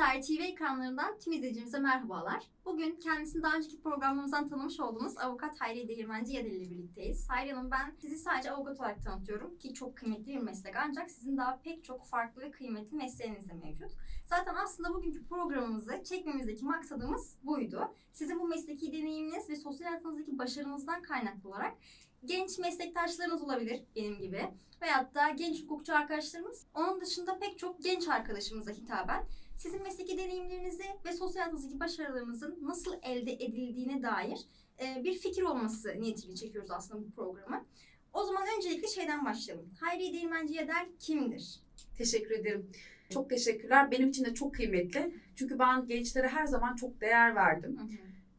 Dair TV ekranlarından tüm izleyicimize merhabalar. Bugün kendisini daha önceki programlarımızdan tanımış olduğumuz avukat Hayriye Değirmenci Yedil ile birlikteyiz. Hayriye Hanım ben sizi sadece avukat olarak tanıtıyorum ki çok kıymetli bir meslek ancak sizin daha pek çok farklı ve kıymetli mesleğiniz de mevcut. Zaten aslında bugünkü programımızı çekmemizdeki maksadımız buydu. Sizin bu mesleki deneyiminiz ve sosyal hayatınızdaki başarınızdan kaynaklı olarak genç meslektaşlarınız olabilir benim gibi veyahut da genç hukukçu arkadaşlarımız. Onun dışında pek çok genç arkadaşımıza hitaben sizin mesleki deneyimlerinizi ve sosyal hayatınızdaki başarılarınızın nasıl elde edildiğine dair e, bir fikir olması niyetiyle çekiyoruz aslında bu programı. O zaman öncelikle şeyden başlayalım. Hayriye Değirmenci Yeder kimdir? Teşekkür ederim. Çok teşekkürler. Benim için de çok kıymetli. Çünkü ben gençlere her zaman çok değer verdim.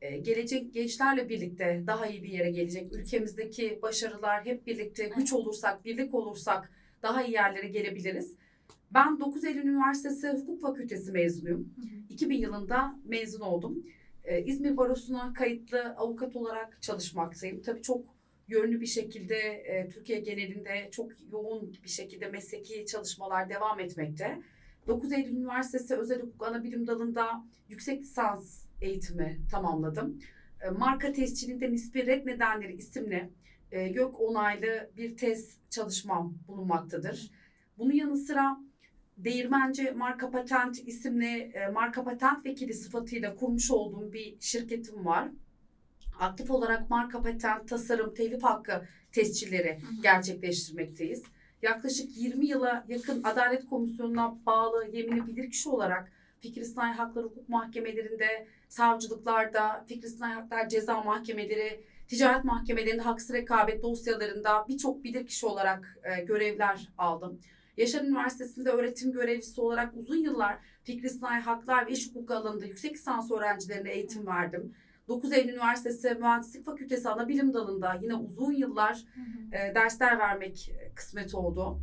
Ee, gelecek gençlerle birlikte daha iyi bir yere gelecek. Ülkemizdeki başarılar hep birlikte güç olursak, birlik olursak daha iyi yerlere gelebiliriz. Ben 9 Eylül Üniversitesi Hukuk Fakültesi mezunuyum. 2000 yılında mezun oldum. Ee, İzmir Barosu'na kayıtlı avukat olarak çalışmaktayım. Tabii çok yönlü bir şekilde e, Türkiye genelinde çok yoğun bir şekilde mesleki çalışmalar devam etmekte. 9 Eylül Üniversitesi Özel Hukuk Anabilim Dalı'nda yüksek lisans eğitimi tamamladım. E, Marka tescilinde nispi red nedenleri isimli e, gök onaylı bir tez çalışmam bulunmaktadır. Bunun yanı sıra Değirmenci Marka Patent isimli e, marka patent vekili sıfatıyla kurmuş olduğum bir şirketim var. Aktif olarak marka patent, tasarım, telif hakkı tescilleri gerçekleştirmekteyiz. Yaklaşık 20 yıla yakın Adalet Komisyonu'na bağlı yeminli bilirkişi olarak Fikri Sınai Hakları Hukuk Mahkemelerinde, savcılıklarda, Fikri Sınai Haklar Ceza Mahkemeleri, ticaret mahkemelerinde haksız rekabet dosyalarında birçok bilirkişi olarak e, görevler aldım. Yaşar Üniversitesi'nde öğretim görevlisi olarak uzun yıllar Fikri Sınai Haklar ve İş Hukuku alanında yüksek lisans öğrencilerine eğitim verdim. 9 Eylül Üniversitesi Mühendislik Fakültesi Anabilim Dalı'nda yine uzun yıllar e, dersler vermek kısmet oldu.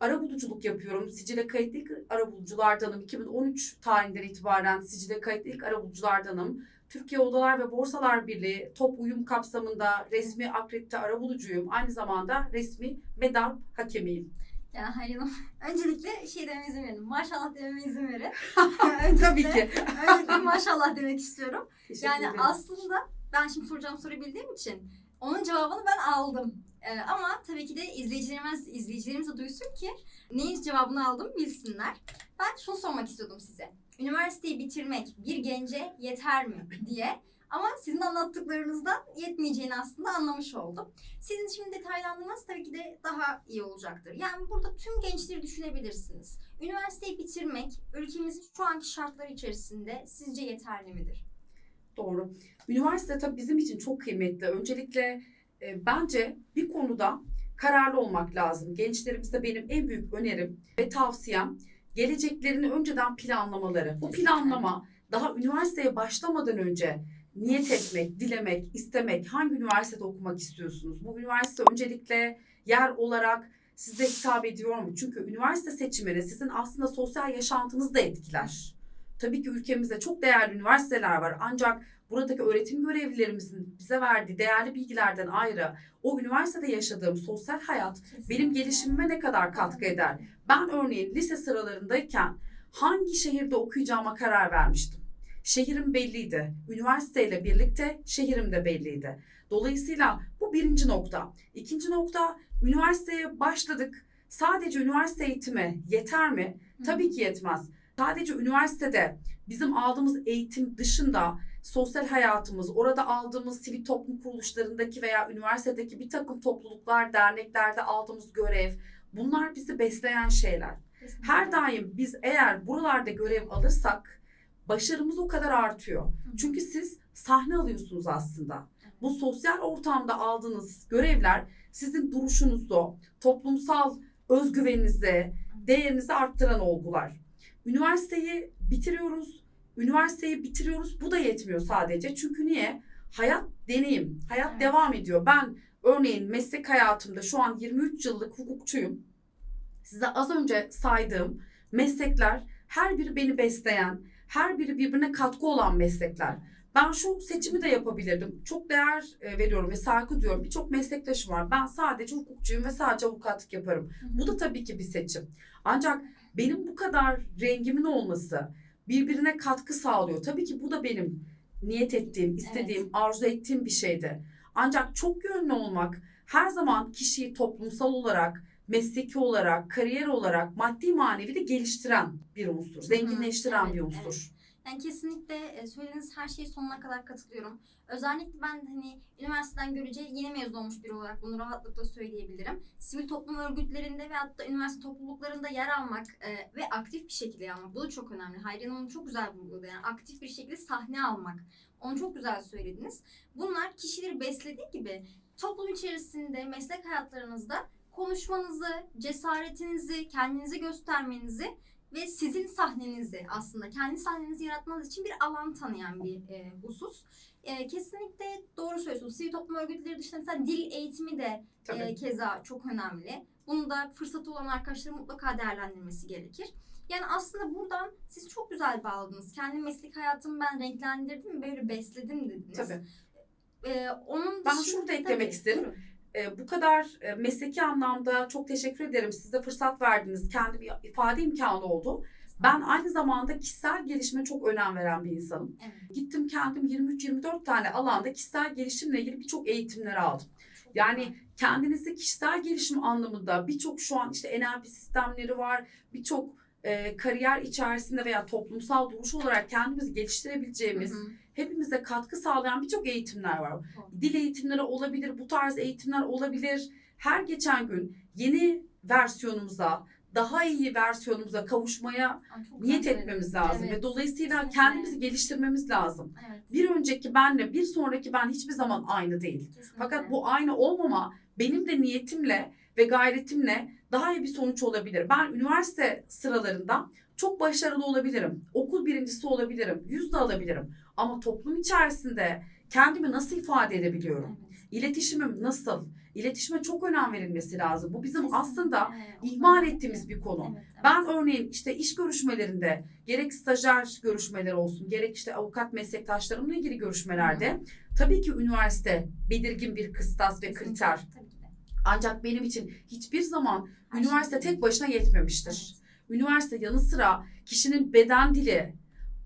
Arabuluculuk yapıyorum. Sicile kayıtlı ilk arabuluculardanım. 2013 tarihinden itibaren sicile kayıtlı ilk arabuluculardanım. Türkiye Odalar ve Borsalar Birliği top uyum kapsamında resmi akredite arabulucuyum. Aynı zamanda resmi medal hakemiyim. Ya Hayriye Hanım öncelikle şey dememe izin verin. Maşallah dememe izin verin. Tabii ki. Öncelikle maşallah demek istiyorum. Teşekkür Yani ederim. aslında ben şimdi soracağım soruyu bildiğim için onun cevabını ben aldım. Ee, ama tabii ki de izleyicilerimiz, izleyicilerimiz de duysun ki neyin cevabını aldım bilsinler. Ben şunu sormak istiyordum size. Üniversiteyi bitirmek bir gence yeter mi diye. Ama sizin anlattıklarınızdan yetmeyeceğini aslında anlamış oldum. Sizin şimdi detaylandırmanız tabii ki de daha iyi olacaktır. Yani burada tüm gençleri düşünebilirsiniz. Üniversiteyi bitirmek ülkemizin şu anki şartları içerisinde sizce yeterli midir? Doğru. Üniversite tabii bizim için çok kıymetli. Öncelikle e, bence bir konuda kararlı olmak lazım. Gençlerimize benim en büyük önerim ve tavsiyem geleceklerini önceden planlamaları. Bu planlama daha üniversiteye başlamadan önce niyet etmek, dilemek, istemek, hangi üniversitede okumak istiyorsunuz? Bu üniversite öncelikle yer olarak size hitap ediyor mu? Çünkü üniversite seçimleri sizin aslında sosyal yaşantınızı da etkiler. Tabii ki ülkemizde çok değerli üniversiteler var ancak buradaki öğretim görevlilerimizin bize verdiği değerli bilgilerden ayrı o üniversitede yaşadığım sosyal hayat benim gelişimime ne kadar katkı eder? Ben örneğin lise sıralarındayken hangi şehirde okuyacağıma karar vermiştim. Şehrim belliydi. Üniversiteyle birlikte şehrim de belliydi. Dolayısıyla bu birinci nokta. İkinci nokta üniversiteye başladık. Sadece üniversite eğitimi yeter mi? Tabii ki yetmez. Sadece üniversitede bizim aldığımız eğitim dışında sosyal hayatımız, orada aldığımız sivil toplum kuruluşlarındaki veya üniversitedeki bir takım topluluklar, derneklerde aldığımız görev, bunlar bizi besleyen şeyler. Her daim biz eğer buralarda görev alırsak başarımız o kadar artıyor. Çünkü siz sahne alıyorsunuz aslında. Bu sosyal ortamda aldığınız görevler sizin duruşunuzu, toplumsal özgüveninizi, değerinizi arttıran olgular. Üniversiteyi bitiriyoruz. Üniversiteyi bitiriyoruz. Bu da yetmiyor sadece. Çünkü niye? Hayat deneyim. Hayat Evet. devam ediyor. Ben örneğin meslek hayatımda şu an 23 yıllık hukukçuyum. Size az önce saydığım meslekler her biri beni besleyen, her biri birbirine katkı olan meslekler. Ben şu seçimi de yapabilirdim. Çok değer e, veriyorum ve saygı duyuyorum. Birçok meslektaşım var. Ben sadece hukukçuyum ve sadece avukatlık yaparım. Bu da tabii ki bir seçim. Ancak benim bu kadar rengimin olması, birbirine katkı sağlıyor. Tabii ki bu da benim niyet ettiğim, istediğim, arzu ettiğim bir şeydi. Ancak çok yönlü olmak her zaman kişiyi toplumsal olarak, mesleki olarak, kariyer olarak, maddi manevi de geliştiren bir unsur, zenginleştiren evet, bir unsur. Yani kesinlikle e, söylediğiniz her şeye sonuna kadar katılıyorum. Özellikle ben hani üniversiteden görece yeni mezun olmuş biri olarak bunu rahatlıkla söyleyebilirim. Sivil toplum örgütlerinde ve hatta üniversite topluluklarında yer almak e, ve aktif bir şekilde yer almak. Bu da çok önemli. Hayriye Hanım çok güzel vurguladı. Yani aktif bir şekilde sahne almak. Onu çok güzel söylediniz. Bunlar kişileri beslediği gibi toplum içerisinde, meslek hayatlarınızda konuşmanızı, cesaretinizi, kendinizi göstermenizi ve sizin sahnenizi aslında kendi sahnenizi yaratmanız için bir alan tanıyan bir e, husus. E, kesinlikle doğru söylüyorsunuz. Sivil toplum örgütleri dışında mesela dil eğitimi de Tabii. e, keza çok önemli. Bunu da fırsatı olan arkadaşların mutlaka değerlendirmesi gerekir. Yani aslında buradan siz çok güzel bağladınız. Kendi meslek hayatımı ben renklendirdim, böyle besledim dediniz. Tabii. E, onun Ben şunu da eklemek Tabii, isterim. E, bu kadar e, mesleki anlamda çok teşekkür ederim. Siz de fırsat verdiniz. Kendi bir ifade imkanı oldu. Ben aynı zamanda kişisel gelişime çok önem veren bir insanım. Evet, Gittim kendim 23-24 tane alanda kişisel gelişimle ilgili birçok eğitimler aldım. Yani kendinizi kişisel gelişim anlamında birçok şu an işte NLP sistemleri var. Birçok e, kariyer içerisinde veya toplumsal duruş olarak kendimizi geliştirebileceğimiz, Hı hı. hepimize katkı sağlayan birçok eğitimler var. Doğru. Dil eğitimleri olabilir, bu tarz eğitimler olabilir. Her geçen gün yeni versiyonumuza, daha iyi versiyonumuza kavuşmaya Ay, niyet etmemiz lazım Evet, ve dolayısıyla kesinlikle. kendimizi geliştirmemiz lazım. Evet, Bir önceki benle bir sonraki ben hiçbir zaman aynı değil. kesinlikle. Fakat bu aynı olmama benim de niyetimle ve gayretimle daha iyi bir sonuç olabilir. Ben üniversite sıralarında çok başarılı olabilirim. Okul birincisi olabilirim. Yüz de alabilirim. Ama toplum içerisinde kendimi nasıl ifade edebiliyorum? İletişimim nasıl? İletişime çok önem verilmesi lazım. Bu bizim aslında ihmal ettiğimiz bir konu. Ben örneğin işte iş görüşmelerinde gerek stajyer görüşmeleri olsun gerek işte avukat meslektaşlarımla ilgili görüşmelerde tabii ki üniversite belirgin bir kıstas ve kriter. Ancak benim için hiçbir zaman Her üniversite şey- tek başına yetmemiştir. Evet. Üniversite yanı sıra kişinin beden dili,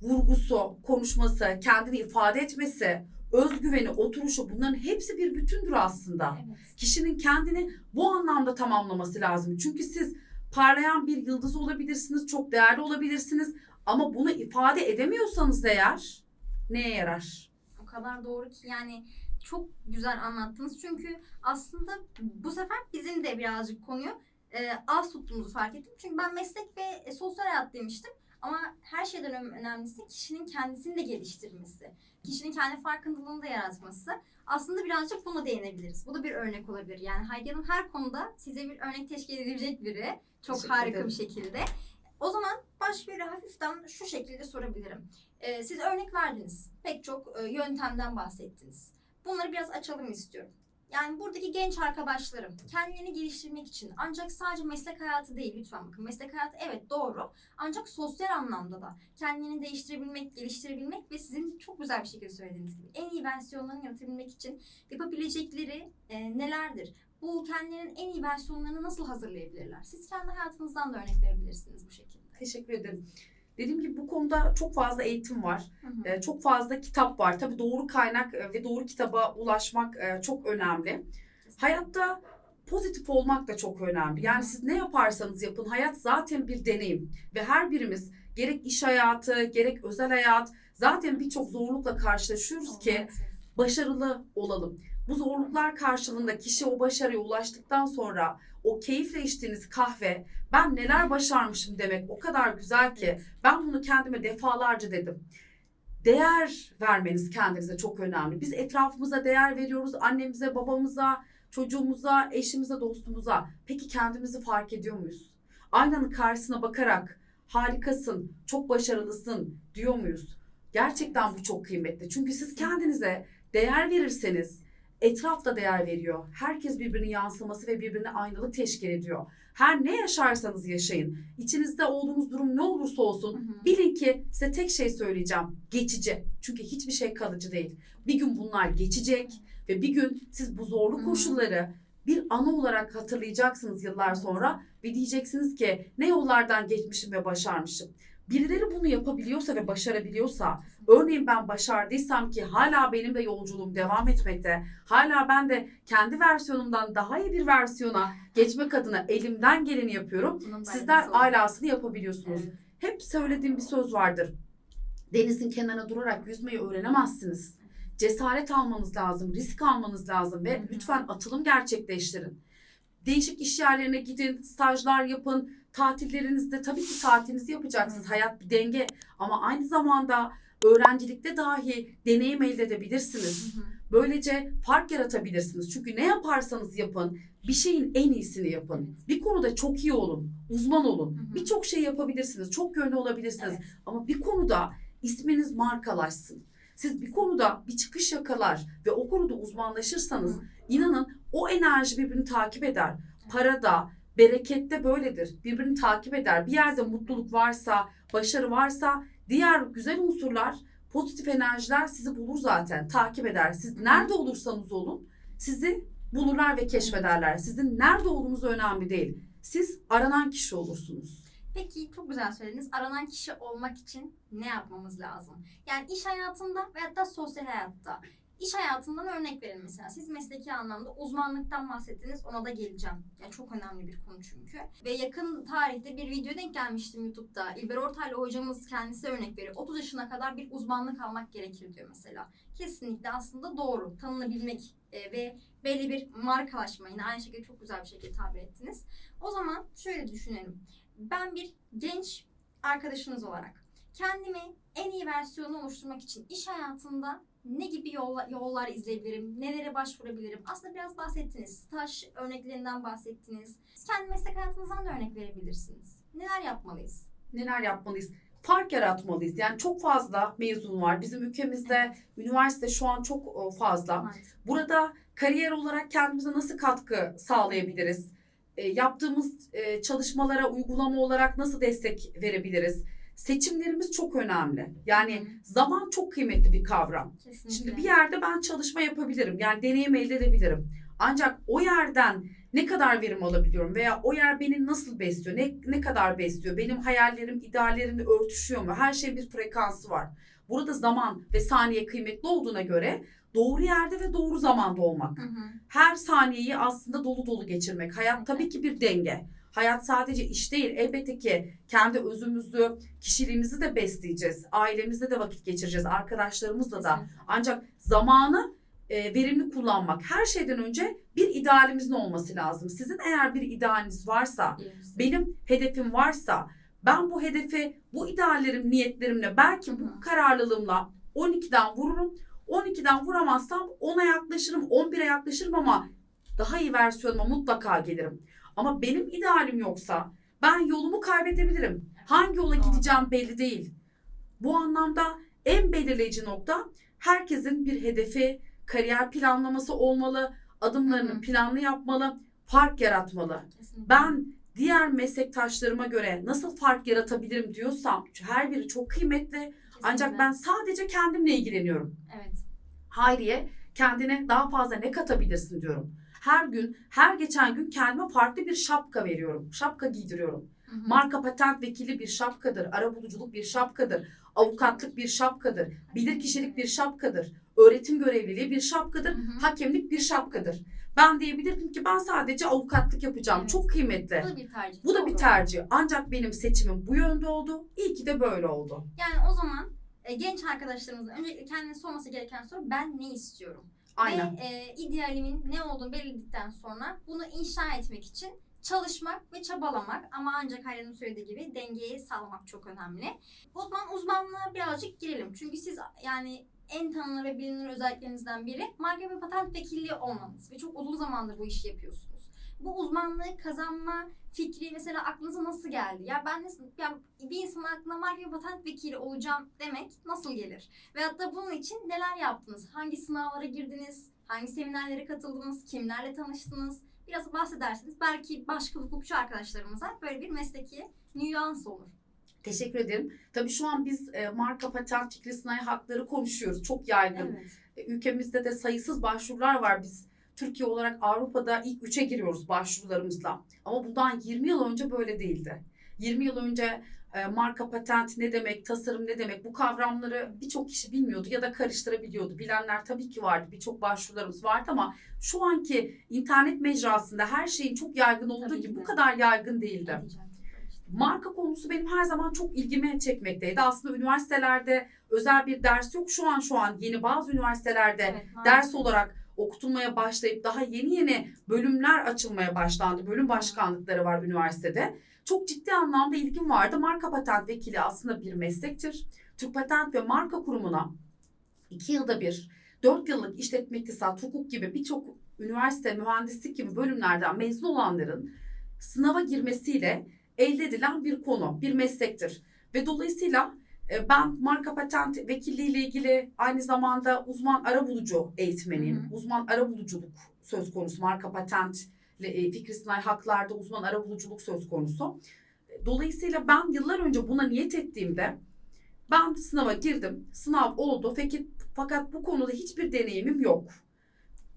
vurgusu, konuşması, kendini ifade etmesi, özgüveni, oturuşu bunların hepsi bir bütündür aslında. Evet. Kişinin kendini bu anlamda tamamlaması lazım. Çünkü siz parlayan bir yıldız olabilirsiniz, çok değerli olabilirsiniz ama bunu ifade edemiyorsanız eğer neye yarar? O kadar doğru ki yani çok güzel anlattınız. Çünkü aslında bu sefer bizim de birazcık konuyu e, az tuttuğumuzu fark ettim. Çünkü ben meslek ve e, sosyal hayat demiştim. Ama her şeyden önemlisi kişinin kendisini de geliştirmesi. Kişinin kendi farkındalığını da yaratması. Aslında birazcık buna değinebiliriz. Bu da bir örnek olabilir. Yani Haydi Hanım her konuda size bir örnek teşkil edebilecek biri. Çok Teşekkür harika ederim. bir şekilde. O zaman baş böyle hafiften şu şekilde sorabilirim. Ee, siz örnek verdiniz. Pek çok e, yöntemden bahsettiniz. Bunları biraz açalım istiyorum. Yani buradaki genç arkadaşlarım kendilerini geliştirmek için ancak sadece meslek hayatı değil lütfen bakın. Meslek hayatı evet doğru ancak sosyal anlamda da kendini değiştirebilmek, geliştirebilmek ve sizin çok güzel bir şekilde söylediğiniz gibi en iyi versiyonlarını yaratabilmek için yapabilecekleri e, nelerdir? Bu kendilerinin en iyi versiyonlarını nasıl hazırlayabilirler? Siz kendi hayatınızdan da örnek verebilirsiniz bu şekilde. Teşekkür ederim. Dediğim gibi bu konuda çok fazla eğitim var. Hı hı. Ee, Çok fazla kitap var. Tabii doğru kaynak e, ve doğru kitaba ulaşmak e, çok önemli. Hayatta pozitif olmak da çok önemli. Yani siz ne yaparsanız yapın hayat zaten bir deneyim ve her birimiz gerek iş hayatı gerek özel hayat zaten birçok zorlukla karşılaşıyoruz ki başarılı olalım. Bu zorluklar karşılığında kişi o başarıya ulaştıktan sonra o keyifle içtiğiniz kahve ben neler başarmışım demek o kadar güzel ki ben bunu kendime defalarca dedim. Değer vermeniz kendinize çok önemli. Biz etrafımıza değer veriyoruz. Annemize, babamıza, çocuğumuza, eşimize, dostumuza. Peki kendimizi fark ediyor muyuz? Aynanın karşısına bakarak harikasın, çok başarılısın diyor muyuz? Gerçekten bu çok kıymetli. Çünkü siz kendinize değer verirseniz etraf da değer veriyor. Herkes birbirinin yansıması ve birbirine aynalık teşkil ediyor. Her ne yaşarsanız yaşayın. İçinizde olduğunuz durum ne olursa olsun Hı hı. Bilin ki size tek şey söyleyeceğim. Geçici. Çünkü hiçbir şey kalıcı değil. Bir gün bunlar geçecek ve bir gün siz bu zorlu Hı. koşulları bir anı olarak hatırlayacaksınız yıllar sonra ve diyeceksiniz ki ne yollardan geçmişim ve başarmışım. Birileri bunu yapabiliyorsa ve başarabiliyorsa, örneğin ben başardıysam ki hala benim de yolculuğum devam etmekte, hala ben de kendi versiyonumdan daha iyi bir versiyona geçmek adına elimden geleni yapıyorum. Sizler alasını yapabiliyorsunuz. Evet. Hep söylediğim bir söz vardır. Denizin kenarına durarak yüzmeyi öğrenemezsiniz. Cesaret almanız lazım, risk almanız lazım ve lütfen atılım gerçekleştirin. Değişik iş yerlerine gidin, stajlar yapın, tatillerinizde tabii ki tatilinizi yapacaksınız. Hı. Hayat bir denge ama aynı zamanda öğrencilikte dahi deneyim elde edebilirsiniz. Hı hı. Böylece fark yaratabilirsiniz. Çünkü ne yaparsanız yapın bir şeyin en iyisini yapın. Bir konuda çok iyi olun, uzman olun. Hı hı. Birçok şey yapabilirsiniz, çok yönlü olabilirsiniz. Evet. Ama bir konuda isminiz markalaşsın. Siz bir konuda bir çıkış yakalar ve o konuda uzmanlaşırsanız Hı. inanın o enerji birbirini takip eder. Parada, berekette böyledir. Birbirini takip eder. Bir yerde mutluluk varsa, başarı varsa diğer güzel unsurlar, pozitif enerjiler sizi bulur zaten. Takip eder. Siz nerede olursanız olun sizi bulurlar ve keşfederler. Sizin nerede olduğunuz önemli değil. Siz aranan kişi olursunuz. Peki çok güzel söylediniz. Aranan kişi olmak için ne yapmamız lazım? Yani iş hayatında veyahut da sosyal hayatta. İş hayatından örnek verin mesela. Siz mesleki anlamda uzmanlıktan bahsettiniz. Ona da geleceğim. Yani çok önemli bir konu çünkü. Ve yakın tarihte bir video denk gelmiştim YouTube'da. İlber Ortaylı hocamız kendisi örnek veriyor. 30 yaşına kadar bir uzmanlık almak gerekir diyor mesela. Kesinlikle aslında doğru. Tanınabilmek e, ve belli bir markalaşma. Yine aynı şekilde çok güzel bir şekilde tabir ettiniz. O zaman şöyle düşünelim ben bir genç arkadaşınız olarak kendimi en iyi versiyonu oluşturmak için iş hayatında ne gibi yolla- yollar izleyebilirim, nelere başvurabilirim? Aslında biraz bahsettiniz. Staj örneklerinden bahsettiniz. Siz kendi meslek hayatınızdan da örnek verebilirsiniz. Neler yapmalıyız? neler yapmalıyız? Fark yaratmalıyız. Yani çok fazla mezun var. Bizim ülkemizde üniversite şu an çok e, fazla. Burada kariyer olarak kendimize nasıl katkı sağlayabiliriz? E, yaptığımız e, çalışmalara uygulama olarak nasıl destek verebiliriz? Seçimlerimiz çok önemli. Yani zaman çok kıymetli bir kavram. Kesinlikle. Şimdi bir yerde ben çalışma yapabilirim. Yani deneyim elde edebilirim. Ancak o yerden ne kadar verim alabiliyorum veya o yer beni nasıl besliyor, ne, ne kadar besliyor, benim hayallerim, ideallerimle örtüşüyor mu? Her şeyin bir frekansı var. Burada zaman ve saniye kıymetli olduğuna göre doğru yerde ve doğru zamanda olmak. Hı hı. Her saniyeyi aslında dolu dolu geçirmek. Hayat tabii ki bir denge. Hayat sadece iş değil. Elbette ki kendi özümüzü, kişiliğimizi de besleyeceğiz. Ailemizle de vakit geçireceğiz. Arkadaşlarımızla da. Ancak zamanı e, verimli kullanmak. Her şeyden önce bir idealimizin olması lazım. Sizin eğer bir idealiniz varsa, Birisi. benim hedefim varsa, ben bu hedefi, bu ideallerim, niyetlerimle, belki bu kararlılığımla 12'den vururum. 12'den vuramazsam 10'a yaklaşırım, 11'e yaklaşırım ama daha iyi versiyonuma mutlaka gelirim. Ama benim idealim yoksa ben yolumu kaybedebilirim. Hangi yola gideceğim belli değil. Bu anlamda en belirleyici nokta herkesin bir hedefi, kariyer planlaması olmalı, adımlarını planlı yapmalı, fark yaratmalı. Kesinlikle. Ben diğer meslektaşlarıma göre nasıl fark yaratabilirim diyorsam her biri çok kıymetli. Ancak ben sadece kendimle ilgileniyorum. Evet. Hayriye kendine daha fazla ne katabilirsin diyorum. Her gün, her geçen gün kendime farklı bir şapka veriyorum. Şapka giydiriyorum. Hı hı. Marka patent vekili bir şapkadır. Arabuluculuk bir şapkadır. Avukatlık bir şapkadır. Bilirkişilik bir şapkadır. Öğretim görevliliği bir şapkadır. Hı hı. Hakemlik bir şapkadır. Ben diyebilirdim ki ben sadece avukatlık yapacağım. Evet. Çok kıymetli. Bu da bir tercih. Bu da bir tercih. Ancak benim seçimim bu yönde oldu. İyi ki de böyle oldu. Yani o zaman e, genç arkadaşlarımızın öncelikle kendine sorması gereken soru ben ne istiyorum? Aynen. Ve e, idealimin ne olduğunu belirledikten sonra bunu inşa etmek için çalışmak ve çabalamak ama ancak Hayri'nin söylediği gibi dengeyi sağlamak çok önemli. O zaman uzmanlığa birazcık girelim. Çünkü siz yani en tanınır ve bilinir özelliklerinizden biri marka ve patent vekilliği olmanız ve çok uzun zamandır bu işi yapıyorsunuz. Bu uzmanlığı kazanma fikri mesela aklınıza nasıl geldi? Ya ben nasıl, ya bir insanın aklına marka ve patent vekili olacağım demek nasıl gelir? Veyahut da bunun için neler yaptınız? Hangi sınavlara girdiniz? Hangi seminerlere katıldınız? Kimlerle tanıştınız? Biraz bahsederseniz belki başka hukukçu arkadaşlarımıza böyle bir mesleki nüans olur. Teşekkür ederim. Tabii şu an biz e, marka patent fikri sınai hakları konuşuyoruz. Çok yaygın. Evet. E, Ülkemizde de sayısız başvurular var. Biz Türkiye olarak Avrupa'da ilk üçe giriyoruz başvurularımızla. Ama bundan 20 yıl önce böyle değildi. 20 yıl önce e, marka patent ne demek, tasarım ne demek bu kavramları birçok kişi bilmiyordu ya da karıştırabiliyordu. Bilenler tabii ki vardı, birçok başvurularımız vardı ama şu anki internet mecrasında her şeyin çok yaygın olduğu Tabii gibi ki bu de. kadar yaygın değildi. Marka konusu benim her zaman çok ilgimi çekmekteydi. Aslında üniversitelerde özel bir ders yok. Şu an şu an yeni bazı üniversitelerde Evet, ders olarak okutulmaya başlayıp daha yeni yeni bölümler açılmaya başlandı. Bölüm başkanlıkları var üniversitede. Çok ciddi anlamda ilgim vardı. Marka patent vekili aslında bir meslektir. Türk Patent ve Marka Kurumu'na iki yılda bir, dört yıllık işletme iktisat, hukuk gibi birçok üniversite, mühendislik gibi bölümlerden mezun olanların sınava girmesiyle elde edilen bir konu, bir meslektir. Ve dolayısıyla ben marka patent vekilliği ile ilgili aynı zamanda uzman arabulucu eğitmeniyim. Hı hı. Uzman arabuluculuk söz konusu. Marka patent e, fikri sınai haklarda uzman arabuluculuk söz konusu. Dolayısıyla ben yıllar önce buna niyet ettiğimde ben sınava girdim. Sınav oldu. Fakat, fakat bu konuda hiçbir deneyimim yok.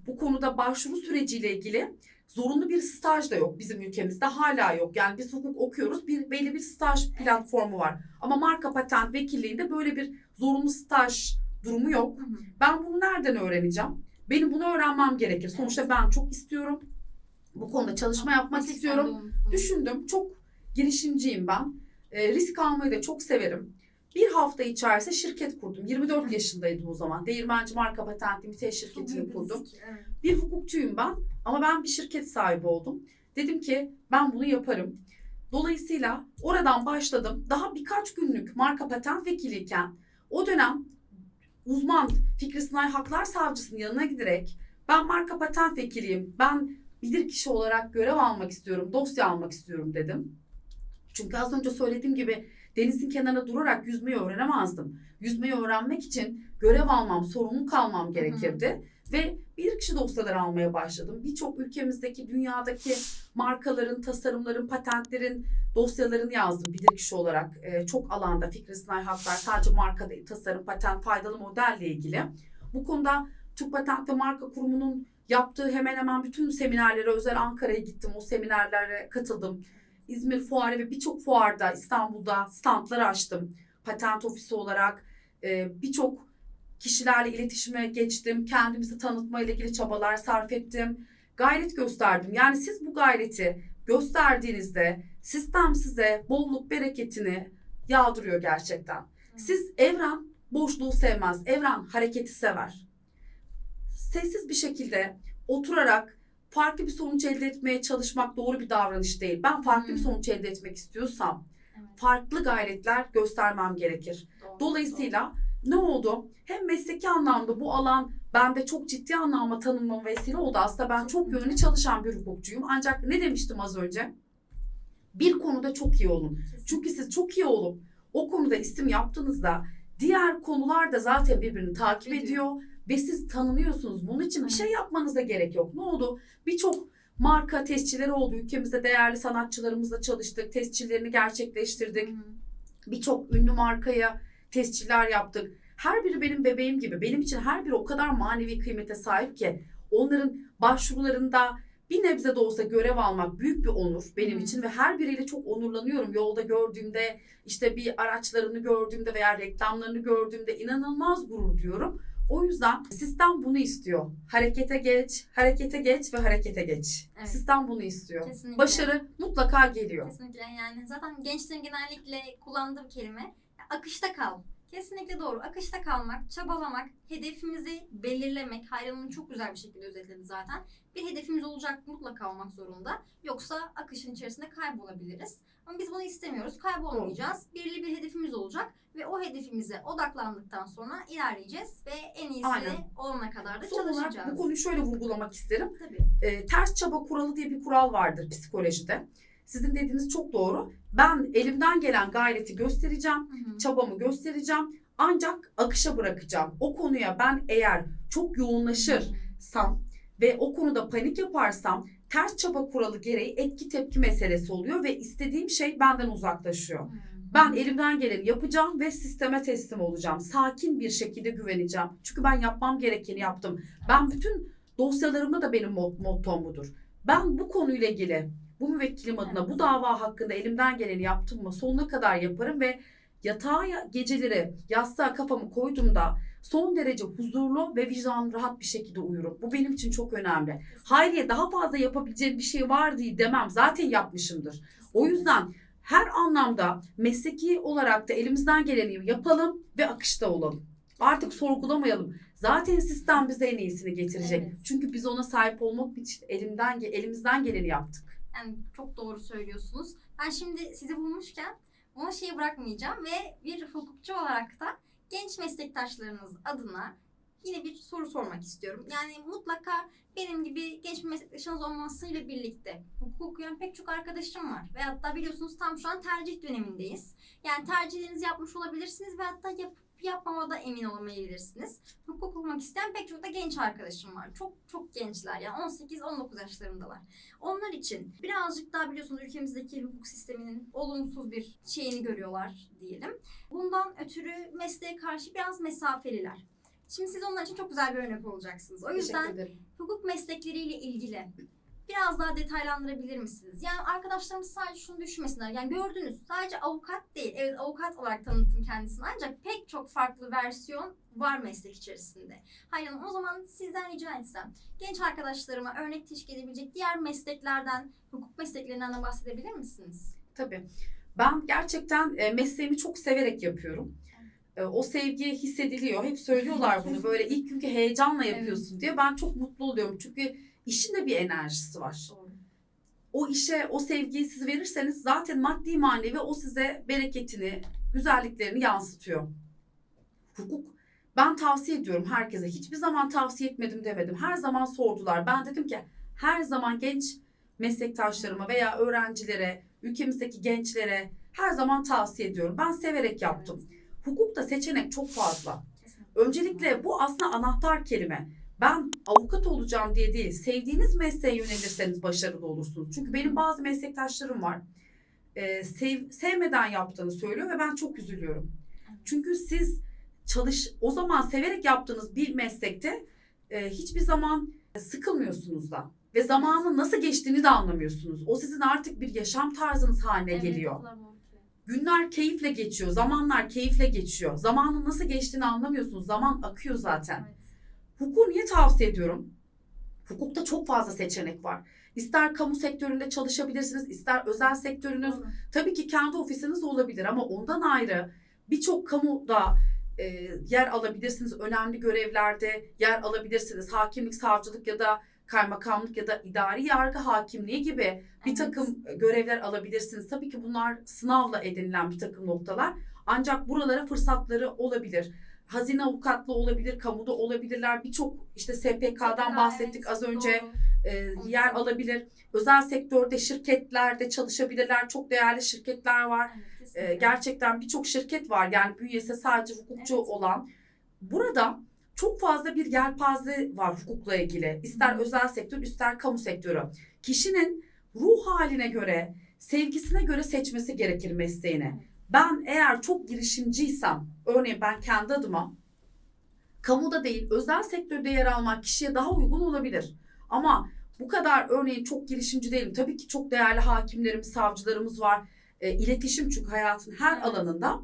Bu konuda başvuru süreciyle ilgili zorunlu bir staj da yok bizim ülkemizde. Hala yok. Yani biz hukuk okuyoruz. Bir belli bir staj platformu var. Ama marka patent vekilliğinde böyle bir zorunlu staj durumu yok. Ben bunu nereden öğreneceğim? Benim bunu öğrenmem gerekir. Sonuçta ben çok istiyorum. Bu konuda çalışma yapmak istiyorum. Düşündüm. Çok girişimciyim ben. E, risk almayı da çok severim. Bir hafta içerisinde şirket kurdum. 24 yaşındaydım o zaman. Değirmenci Marka Patent Limited Çok şirketini kurdum. evet. Bir hukukçuyum ben ama ben bir şirket sahibi oldum. Dedim ki ben bunu yaparım. Dolayısıyla oradan başladım. Daha birkaç günlük marka patent vekiliyken o dönem uzman Fikri Sınai Haklar Savcısının yanına giderek ben marka patent vekiliyim. Ben bilirkişi olarak görev almak istiyorum, dosya almak istiyorum dedim. Çünkü az önce söylediğim gibi denizin kenarına durarak yüzmeyi öğrenemezdim. Yüzmeyi öğrenmek için görev almam, sorumlu kalmam gerekirdi. Ve bilirkişi dosyaları almaya başladım. Birçok ülkemizdeki, dünyadaki markaların, tasarımların, patentlerin dosyalarını yazdım bilirkişi olarak. Ee, çok alanda fikri sınai haklar, sadece marka değil, tasarım, patent, faydalı modelle ilgili. Bu konuda Türk Patent ve Marka Kurumu'nun yaptığı hemen hemen bütün seminerlere, özel Ankara'ya gittim. O seminerlere katıldım. İzmir Fuarı ve birçok fuarda İstanbul'da standları açtım. Patent ofisi olarak e, birçok kişilerle iletişime geçtim. Kendimizi tanıtma ile ilgili çabalar sarf ettim. Gayret gösterdim. Yani siz bu gayreti gösterdiğinizde sistem size bolluk bereketini yağdırıyor gerçekten. Siz evren boşluğu sevmez. Evren hareketi sever. Sessiz bir şekilde oturarak farklı bir sonuç elde etmeye çalışmak doğru bir davranış değil. Ben farklı bir Hmm. sonuç elde etmek istiyorsam Evet, farklı gayretler göstermem gerekir. doğru, Dolayısıyla ne oldu? Hem mesleki anlamda bu alan bende çok ciddi anlamda tanınma vesile oldu. Aslında ben çok yönlü çalışan bir hukukçuyum. Ancak ne demiştim az önce? Bir konuda çok iyi olun. doğru. Çünkü siz çok iyi olup o konuda isim yaptığınızda diğer konular da zaten birbirini takip Ediyor. Ve siz tanınıyorsunuz. Bunun için bir şey yapmanıza gerek yok. Ne oldu? Birçok marka tescilleri oldu. Ülkemizde değerli sanatçılarımızla çalıştık. Tescillerini gerçekleştirdik. Birçok ünlü markaya tesciller yaptık. Her biri benim bebeğim gibi. Benim için her biri o kadar manevi kıymete sahip ki onların başvurularında bir nebze de olsa görev almak büyük bir onur benim Hı. için ve her biriyle çok onurlanıyorum. Yolda gördüğümde işte bir araçlarını gördüğümde veya reklamlarını gördüğümde inanılmaz gurur duyuyorum. O yüzden sistem bunu istiyor. Harekete geç, harekete geç ve harekete geç. Evet. Sistem bunu istiyor. Kesinlikle. Başarı mutlaka geliyor. Kesinlikle yani zaten gençlerin genellikle kullandığı bir kelime akışta kal. Kesinlikle doğru. Akışta kalmak, çabalamak, hedefimizi belirlemek. Hayran'ın çok güzel bir şekilde özetledi zaten. Bir hedefimiz olacak mutlaka olmak zorunda. Yoksa akışın içerisinde kaybolabiliriz. Ama biz bunu istemiyoruz. Kaybolmayacağız. Belirli bir hedefimiz olacak ve o hedefimize odaklandıktan sonra ilerleyeceğiz ve en iyisi Aynen. olana kadar da Son olarak çalışacağız. bu konuyu şöyle vurgulamak isterim. Tabii. e, ters çaba kuralı diye bir kural vardır psikolojide. Sizin dediğiniz çok doğru. Ben elimden gelen gayreti göstereceğim, Hı hı. çabamı göstereceğim. Ancak akışa bırakacağım. O konuya ben eğer çok yoğunlaşırsam ve o konuda panik yaparsam ters çaba kuralı gereği etki tepki meselesi oluyor ve istediğim şey benden uzaklaşıyor. Hı. Ben elimden geleni yapacağım ve sisteme teslim olacağım. Sakin bir şekilde güveneceğim. Çünkü ben yapmam gerekeni yaptım. Ben bütün dosyalarımda da benim mot- mottom budur. Ben bu konuyla ilgili bu müvekkilim adına Evet. bu dava hakkında elimden geleni yaptım mı sonuna kadar yaparım ve yatağa ya- geceleri yastığa kafamı koyduğumda son derece huzurlu ve vicdanım rahat bir şekilde uyurum. Bu benim için çok önemli. Hayriye daha fazla yapabileceğim bir şey var diye demem. Zaten yapmışımdır. O yüzden her anlamda mesleki olarak da elimizden geleni yapalım ve akışta olalım. Artık sorgulamayalım. Zaten sistem bize en iyisini getirecek. Evet. Çünkü biz ona sahip olmak için elimden elimizden geleni yaptık. Yani çok doğru söylüyorsunuz. Ben şimdi sizi bulmuşken ona şeyi bırakmayacağım ve bir hukukçu olarak da genç meslektaşlarınız adına yine bir soru sormak istiyorum. Yani mutlaka benim gibi genç bir meslektaşınız olmasıyla birlikte hukuk okuyan pek çok arkadaşım var. Ve hatta biliyorsunuz tam şu an tercih dönemindeyiz. Yani tercihlerinizi yapmış olabilirsiniz ve hatta yapıp yapmamada emin olamayabilirsiniz. Hukuk okumak isteyen pek çok da genç arkadaşım var. Çok çok gençler yani 18-19 yaşlarındalar. Onlar için birazcık daha biliyorsunuz ülkemizdeki hukuk sisteminin olumsuz bir şeyini görüyorlar diyelim. Bundan ötürü mesleğe karşı biraz mesafeliler. Şimdi siz onlar için çok güzel bir örnek olacaksınız. O yüzden hukuk meslekleriyle ilgili biraz daha detaylandırabilir misiniz? Yani arkadaşlarımız sadece şunu düşünmesinler. Yani gördünüz sadece avukat değil. Evet avukat olarak tanıttım kendisini ancak pek çok farklı versiyon var meslek içerisinde. Hayır Hanım o zaman sizden rica etsem genç arkadaşlarıma örnek teşkil edebilecek diğer mesleklerden, hukuk mesleklerinden de bahsedebilir misiniz? Tabii. Ben gerçekten e, mesleğimi çok severek yapıyorum. E, O sevgi hissediliyor. Hep söylüyorlar bunu. Böyle ilk günkü heyecanla yapıyorsun diye. Ben çok mutlu oluyorum. Çünkü işin de bir enerjisi var. Doğru. O işe o sevgiyi siz verirseniz zaten maddi manevi o size bereketini, güzelliklerini yansıtıyor. Hukuk ben tavsiye ediyorum herkese. Hiçbir zaman tavsiye etmedim demedim. Her zaman sordular. Ben dedim ki her zaman genç meslektaşlarıma veya öğrencilere, ülkemizdeki gençlere her zaman tavsiye ediyorum. Ben severek yaptım. Hukukta seçenek çok fazla. Öncelikle bu aslında anahtar kelime. Ben avukat olacağım diye değil, sevdiğiniz mesleğe yönelirseniz başarılı olursunuz. Çünkü benim bazı meslektaşlarım var. Ee, sev, sevmeden yaptığını söylüyor ve ben çok üzülüyorum. Çünkü siz çalış, o zaman severek yaptığınız bir meslekte e, hiçbir zaman sıkılmıyorsunuz da. Ve zamanın nasıl geçtiğini de anlamıyorsunuz. O sizin artık bir yaşam tarzınız haline Evet, geliyor. Günler keyifle geçiyor, zamanlar keyifle geçiyor. Zamanın nasıl geçtiğini anlamıyorsunuz. Zaman akıyor zaten. Evet. Hukuku niye tavsiye ediyorum? Hukukta çok fazla seçenek var. İster kamu sektöründe çalışabilirsiniz, ister özel sektörünüz. Doğru. Tabii ki kendi ofisiniz olabilir ama ondan ayrı birçok kamuda e, yer alabilirsiniz. Önemli görevlerde yer alabilirsiniz. Hakimlik, savcılık ya da kaymakamlık ya da idari yargı hakimliği gibi bir Evet. takım görevler alabilirsiniz. Tabii ki bunlar sınavla edinilen bir takım noktalar. Ancak buralara fırsatları olabilir. Hazine avukatlığı olabilir, kamuda olabilirler. Birçok işte SPK'dan SPK, bahsettik evet, az önce doğru. e, yer alabilir. Özel sektörde şirketlerde çalışabilirler. Çok değerli şirketler var. Evet, E, gerçekten birçok şirket var. Yani bünyesi sadece hukukçu Evet. olan. Burada çok fazla bir yelpaze var hukukla ilgili. İster Hı. özel sektör, ister kamu sektörü. Kişinin ruh haline göre, sevgisine göre seçmesi gerekir mesleğini. Ben eğer çok girişimciysem, örneğin ben kendi adıma kamuda değil özel sektörde yer almak kişiye daha uygun olabilir. Ama bu kadar örneğin çok girişimci değilim. Tabii ki çok değerli hakimlerimiz, savcılarımız var. E, iletişim çünkü hayatın her alanında.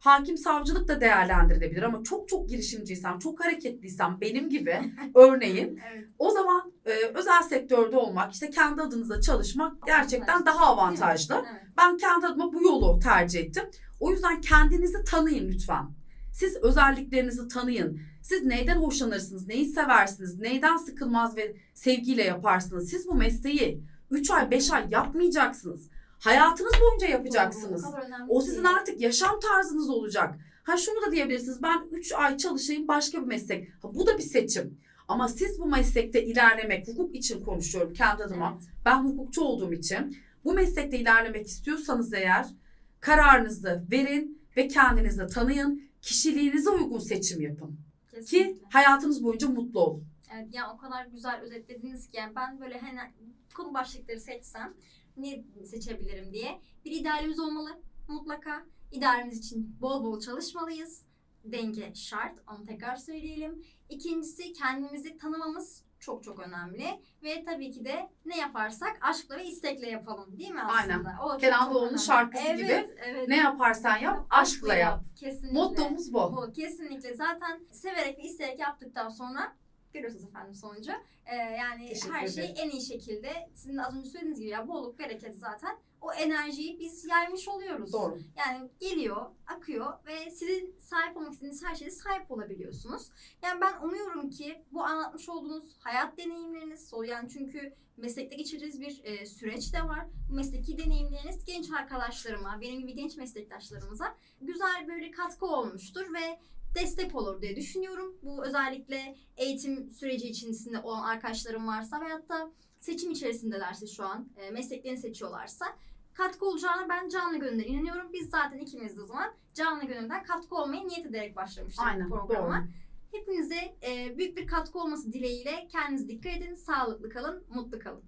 Hakim savcılık da değerlendirilebilir ama çok çok girişimciysem, çok hareketliysem benim gibi örneğin Evet. o zaman e, özel sektörde olmak, işte kendi adınıza çalışmak gerçekten Avantajlı, daha avantajlı. Evet. Ben kendi adıma bu yolu tercih ettim. O yüzden kendinizi tanıyın lütfen. Siz özelliklerinizi tanıyın. Siz neyden hoşlanırsınız, neyi seversiniz, neyden sıkılmaz ve sevgiyle yaparsınız. Siz bu mesleği 3 ay, 5 ay yapmayacaksınız. Hayatınız boyunca yapacaksınız. O sizin artık yaşam tarzınız olacak. Ha şunu da diyebilirsiniz. Ben 3 ay çalışayım başka bir meslek. Ha, bu da bir seçim. Ama siz bu meslekte ilerlemek, hukuk için konuşuyorum kendi adıma. Evet. Ben hukukçu olduğum için bu meslekte ilerlemek istiyorsanız eğer kararınızı verin ve kendinizi tanıyın. Kişiliğinize uygun seçim yapın. Ki Kesinlikle. hayatınız boyunca mutlu olun. Evet ya o kadar güzel özetlediniz ki yani ben böyle hani konu başlıkları seçsem ne seçebilirim diye bir idealimiz olmalı mutlaka. İdealimiz için bol bol çalışmalıyız. Denge şart onu tekrar söyleyelim. İkincisi kendimizi tanımamız çok çok önemli. Ve tabii ki de ne yaparsak aşkla ve istekle yapalım değil mi aslında? Aynen. O Kenan Doğulu'nun şarkısı evet, gibi. Evet, Ne yaparsan yap, aşkla yap. Kesinlikle. Mottomuz bu. Bu kesinlikle zaten severek ve isteyerek yaptıktan sonra görüyorsunuz efendim sonucu. Ee, yani Teşekkür her şey ederim. en iyi şekilde sizin az önce söylediğiniz gibi ya bolluk bereket zaten o enerjiyi biz yaymış oluyoruz. Doğru. Yani geliyor, akıyor ve sizin sahip olmak istediğiniz her şeye sahip olabiliyorsunuz. Yani ben umuyorum ki bu anlatmış olduğunuz hayat deneyimleriniz, yani çünkü meslekte geçirdiğiniz bir e, süreç de var. Bu mesleki deneyimleriniz genç arkadaşlarıma, benim gibi genç meslektaşlarımıza güzel böyle katkı olmuştur ve destek olur diye düşünüyorum. Bu özellikle eğitim süreci içerisinde olan arkadaşlarım varsa veyahut da seçim içerisindelerse şu an e, mesleklerini seçiyorlarsa katkı olacağına ben canlı gönülden inanıyorum. Biz zaten ikimiz de o zaman canlı gönülden katkı olmaya niyet ederek başlamıştık Aynen bu programa. doğru. Hepinize e, büyük bir katkı olması dileğiyle kendinize dikkat edin, sağlıklı kalın, mutlu kalın.